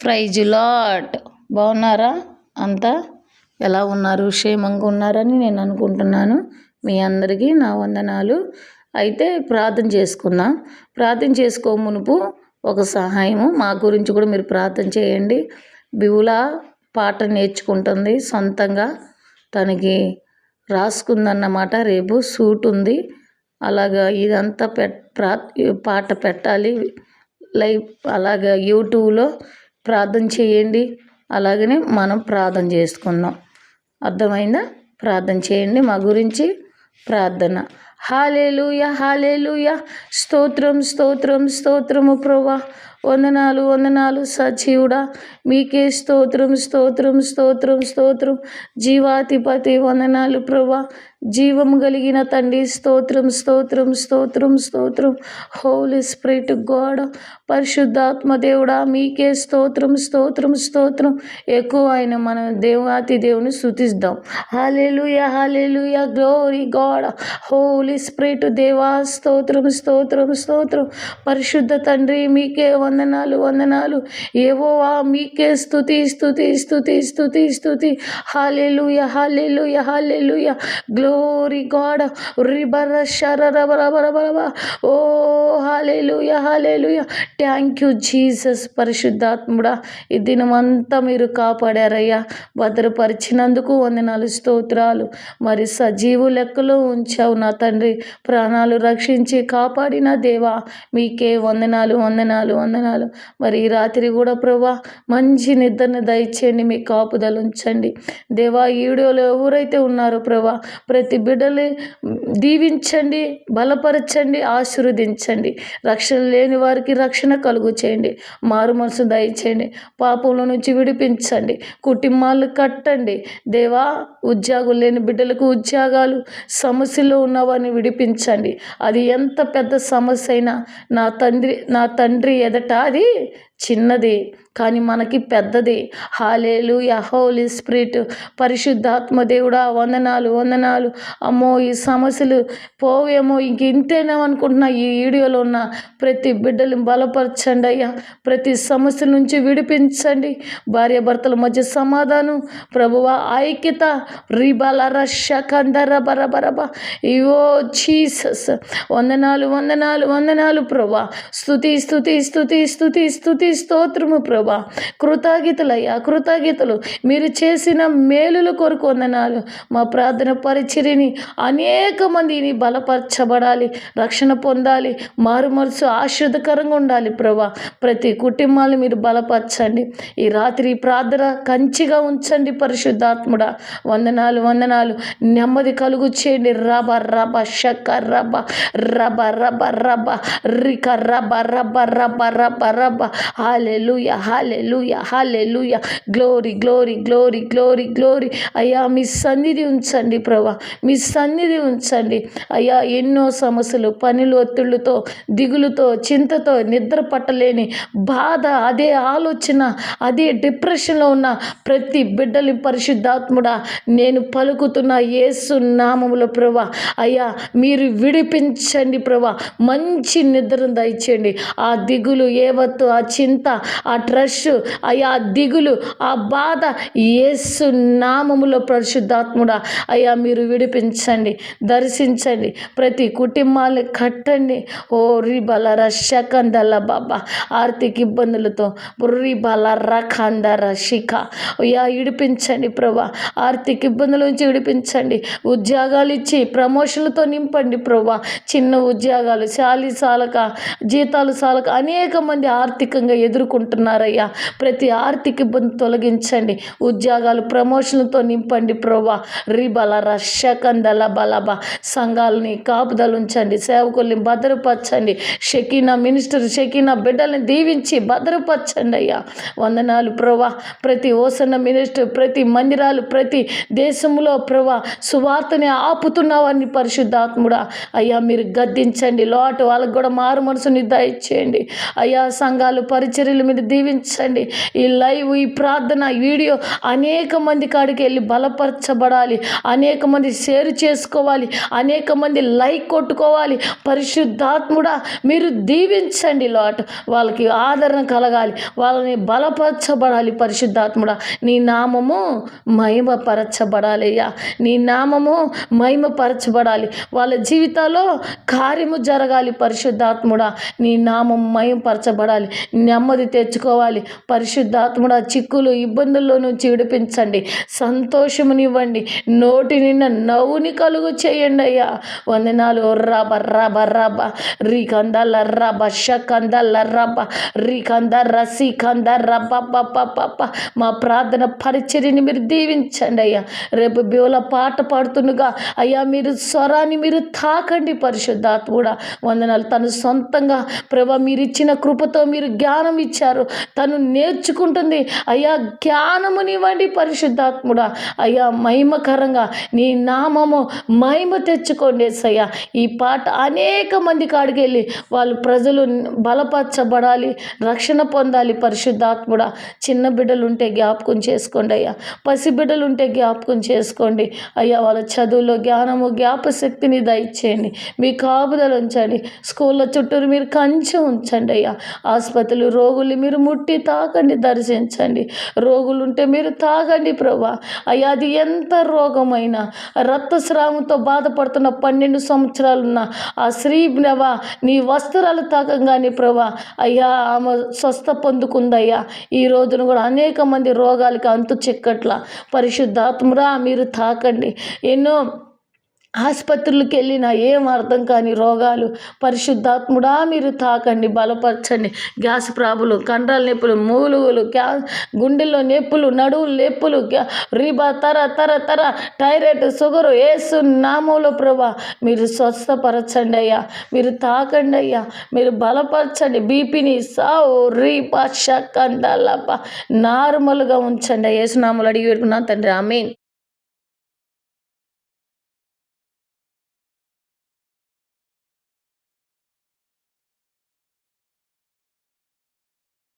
Praise lot బాగున్నారా? అంతా ఎలా ఉన్నారు? క్షేమంగా ఉన్నారని నేను అనుకుంటున్నాను. మీ అందరికీ నా వందనాలు. అయితే ప్రార్థన చేసుకుందాం. ప్రార్థన చేసుకో మునుపు ఒక సహాయము. మా గురించి కూడా మీరు ప్రార్థన చేయండి. బివులా పాట నేర్చుకుంటుంది. సొంతంగా తనకి రాసుకుందన్నమాట. రేపు సూట్ ఉంది. అలాగా ఇదంతా పెట్ ప్రా పాట పెట్టాలి. లైవ్ అలాగా యూట్యూబ్లో ప్రార్థన చేయండి. అలాగనే మనం ప్రార్థన చేసుకుందాం. అర్థమైందా? ప్రార్థన చేయండి మా గురించి ప్రార్థన. Hallelujah hallelujah. స్తోత్రం స్తోత్రం స్తోత్రము ప్రభా. వందనాలు వందనాలు సజీవుడా. మీకే స్తోత్రం స్తోత్రం స్తోత్రం స్తోత్రం. జీవాధిపతి వందనాలు ప్రభా. జీవము కలిగిన తండ్రి స్తోత్రం స్తోత్రం స్తోత్రం స్తోత్రం. హోలీ స్ప్రిట్ గోడ పరిశుద్ధాత్మ దేవుడా మీకే స్తోత్రం స్తోత్రం స్తోత్రం. ఎక్కువ ఆయన మన దేవాతి దేవుని స్థుతిద్దాం హాలేలుయ హాలేలుయ గ్లోరీ గోడ హోలీ స్ప్రిట్ దేవా స్తోత్రం స్తోత్రం స్తోత్రం. పరిశుద్ధ తండ్రి మీకే వందనాలు వందనాలు. ఏవోవా మీకే స్థుతి స్థుతి స్థుతి స్థుతి స్థుతి hallelujah hallelujah hallelujah glory God రిబర షరరబరబరబరబ ఓ hallelujah hallelujah thank you Jesus పరిశుద్ధాత్ముడా. ఈ దినమంతా మీరు కాపాడారయ్యా. భద్రపరిచినందుకు వందనాలు స్తోత్రాలు. మరి సజీవు లెక్కలో ఉంచావు నా తండ్రి. ప్రాణాలు రక్షించి కాపాడిన దేవా. మీకే వందనాలు వందనాలు వందనాలు మరి ఈ రాత్రి కూడా ప్రభా మంచి నిద్రను దయచేయండి మీ కాపుదలు ఉంచండి. దేవా ఈ వీడియోలో ఎవరైతే ఉన్నారో ప్రభా ప్రతి బిడ్డని దీవించండి బలపరచండి ఆశీర్వదించండి. రక్షణ లేని వారికి రక్షణ కలుగు చేయండి. మారు మనసు దయచేయండి. పాపంలో నుంచి విడిపించండి. కుటుంబాలు కట్టండి. దేవా ఉద్యోగులు లేని బిడ్డలకు ఉద్యోగాలు సమస్యలో ఉన్నవారిని విడిపించండి. అది ఎంత పెద్ద సమస్య అయినా నా తండ్రి నా తండ్రి ఎదట అది చిన్నది. కానీ మనకి పెద్దది. Hallelujah holy spirit! పరిశుద్ధాత్మ దేవుడా! వందనాలు వందనాలు. అమ్మో ఈ సమస్యలు పోవేమో ఇంక ఇంతేనా అనుకుంటున్నా ఈ వీడియోలో ఉన్న ప్రతి బిడ్డలు బలపరచండి అయ్యా. ప్రతి సమస్య నుంచి విడిపించండి. భార్యాభర్తల మధ్య సమాధానం ప్రభువ ఐక్యత. రిబల రష కందర బరబరబ ఇవో చీసస్ వందనాలు వందనాలు వందనాలు ప్రభా స్థుతి స్థుతి స్థుతి స్థుతి స్థుతి స్తోత్రము ప్రభు. కృతజ్ఞతలయ్యా కృతజ్ఞతలు. మీరు చేసిన మేలుల కొరకు వందనాలు. మా ప్రార్థన పరిచర్ని అనేక మందిని బలపరచబడాలి రక్షణ పొందాలి మారు మనసు ఆశ్రదకరంగా ఉండాలి ప్రభా ప్రతి కుటుంబాన్ని మీరు బలపరచండి. ఈ రాత్రి ప్రార్థన కంచిగా ఉంచండి పరిశుద్ధాత్ముడా. వందనాలు వందనాలు. నెమ్మది కలుగు చేయండి. రబ రబ షక్క రబ రబ రబ రబ రిక రబ రబ రబ రబ రబ. Hallelujah hallelujah hallelujah glory glory glory glory glory అయ్యా మీ సన్నిధి ఉంచండి ప్రభా. మీ సన్నిధి ఉంచండి. అయ్యా ఎన్నో సమస్యలు పనులు ఒత్తిళ్ళుతో దిగులుతో చింతతో నిద్ర పట్టలేని బాధ అదే ఆలోచన అదే డిప్రెషన్లో ఉన్న ప్రతి బిడ్డలి పరిశుద్ధాత్ముడా నేను పలుకుతున్న యేసు నామముల ప్రభా. అయ్యా మీరు విడిపించండి ప్రభా. మంచి నిద్రను దయచేయండి. ఆ దిగులు ఏవత్తు ఆ చింత ఆ ట్రెస్ అయ్యా అయా దిగులు ఆ బాధ యేసు నామములో పరిశుద్ధాత్ముడా. అయ్యా మీరు విడిపించండి దర్శించండి ప్రతి కుటుంబాలు కట్టండి. ఓ రిబల రషకందల బాబా ఆర్థిక ఇబ్బందులతో రిబల రఖందర శిఖ. అయ్యా విడిపించండి ప్రభా ఆర్థిక ఇబ్బందుల నుంచి విడిపించండి ఉద్యోగాలు ఇచ్చి ప్రమోషన్లతో నింపండి ప్రభా. చిన్న ఉద్యోగాలు శాలి సాలక జీతాలు సాలక అనేక మంది ఆర్థికంగా ఎదుర్కొంటున్నారయ్యా. ప్రతి ఆర్థిక ఇబ్బంది తొలగించండి. ఉద్యోగాలు ప్రమోషన్లతో నింపండి ప్రభా రిబల రషకందల బలబ. సంఘాలని కాపుదలు ఉంచండి. సేవకుల్ని భద్రపరచండి. షకీనా మినిస్టర్ షకీనా బిడ్డల్ని దీవించి భద్రపరచండి అయ్యా. వందనాలు ప్రభా ప్రతి ఓసన్న మినిస్టర్ ప్రతి మందిరాలు ప్రతి దేశంలో ప్రభా సువార్తని ఆపుతున్నావని పరిశుద్ధాత్ముడా. అయ్యా మీరు గద్దించండి. లోటు వాళ్ళకు కూడా మారు మనసుని దయచేయండి. అయ్యా సంఘాలు పరిచర్యలు మీరు దీవించండి. దీవించండి ఈ లైవ్ ఈ ప్రార్థన వీడియో అనేక మంది కాడికి వెళ్ళి బలపరచబడాలి. అనేక మంది షేర్ చేసుకోవాలి. అనేక మంది లైక్ కొట్టుకోవాలి. పరిశుద్ధాత్ముడా మీరు దీవించండి లాట్. వాళ్ళకి ఆదరణ కలగాలి. వాళ్ళని బలపరచబడాలి పరిశుద్ధాత్ముడా. నీ నామము మహిమపరచబడాలియ్యా. నీ నామము మహిమపరచబడాలి. వాళ్ళ జీవితాల్లో కార్యము జరగాలి పరిశుద్ధాత్ముడా. నీ నామం మహిమపరచబడాలి. నెమ్మది తెచ్చుకోవాలి. పరిశుద్ధాత్ముడా చిక్కులు ఇబ్బందుల్లో నుంచి విడిపించండి. సంతోషమునివ్వండి. నోటి నిన్న నవ్వుని కలుగు చేయండి అయ్యా. వందనాలు. రబ రబ రబ రీ కందల రబ షకందల రబ రీ కంద రసి కంద రబ పప్ప మా ప్రార్థన పరిచర్యని మీరు దీవించండి అయ్యా. రేపు బివల పాట పాడుతుండగా అయ్యా మీరు స్వరాన్ని మీరు తాకండి పరిశుద్ధాత్ముడా. వందనాలు. తను సొంతంగా ప్రభా మీరు ఇచ్చిన కృపతో మీరు జ్ఞానం ఇచ్చారు. తను నేర్చుకుంటుంది. అయ్యా జ్ఞానమునివ్వండి పరిశుద్ధాత్ముడా. అయ్యా మహిమకరంగా నీ నామము మహిమ తెచ్చుకోండి ఏసయ్యా. ఈ పాట అనేక మంది కాడికెళ్ళి వాళ్ళు ప్రజలు బలపరచబడాలి రక్షణ పొందాలి పరిశుద్ధాత్ముడా. చిన్న బిడ్డలు ఉంటే జ్ఞాపకం చేసుకోండి అయ్యా. పసి బిడ్డలు ఉంటే జ్ఞాపకం చేసుకోండి. అయ్యా వాళ్ళ చదువులో జ్ఞానము జ్ఞాపశక్తిని దయచేయండి. మీ కాపుదలు ఉంచండి. స్కూళ్ళ చుట్టూరు మీరు కంచె ఉంచండి అయ్యా. ఆసుపత్రులు రోగులు మీరు ముట్టి తాకండి దర్శించండి. రోగులు ఉంటే మీరు తాగండి ప్రభా. అయ్యా అది ఎంత రోగమైనా రక్తస్రావంతో బాధపడుతున్న పన్నెండు సంవత్సరాలున్న ఆ స్త్రీ నవా నీ వస్త్రాలు తాకంగానే ప్రభా. అయ్యా ఆమె స్వస్థ పొందుకుందయ్యా. ఈ రోజున కూడా అనేక మంది రోగాలకి అంతు చిక్కట్ల. పరిశుద్ధాత్మరా మీరు తాకండి ఎన్నో ఆసుపత్రులకు వెళ్ళినా ఏం అర్థం కాని రోగాలు. పరిశుద్ధాత్ముడా మీరు తాకండి బలపరచండి. గ్యాస్ ప్రాబ్లం కండరాల నొప్పులు మూలుగులు గ్యా గుండెల్లో నొప్పులు నడువులు నొప్పులు గ్యా రిబా తర తర తర థైరాయిడ్ షుగరు ఏసు నామంలో ప్రభా మీరు స్వస్థపరచండి అయ్యా. మీరు తాకండి అయ్యా. మీరు బలపరచండి. బీపీని సావు రీపా షక్ అందాలప్ప నార్మల్గా ఉంచండి. ఏసునామలు అడిగి పెట్టుకున్నాను తండ్రి ఆమెన్.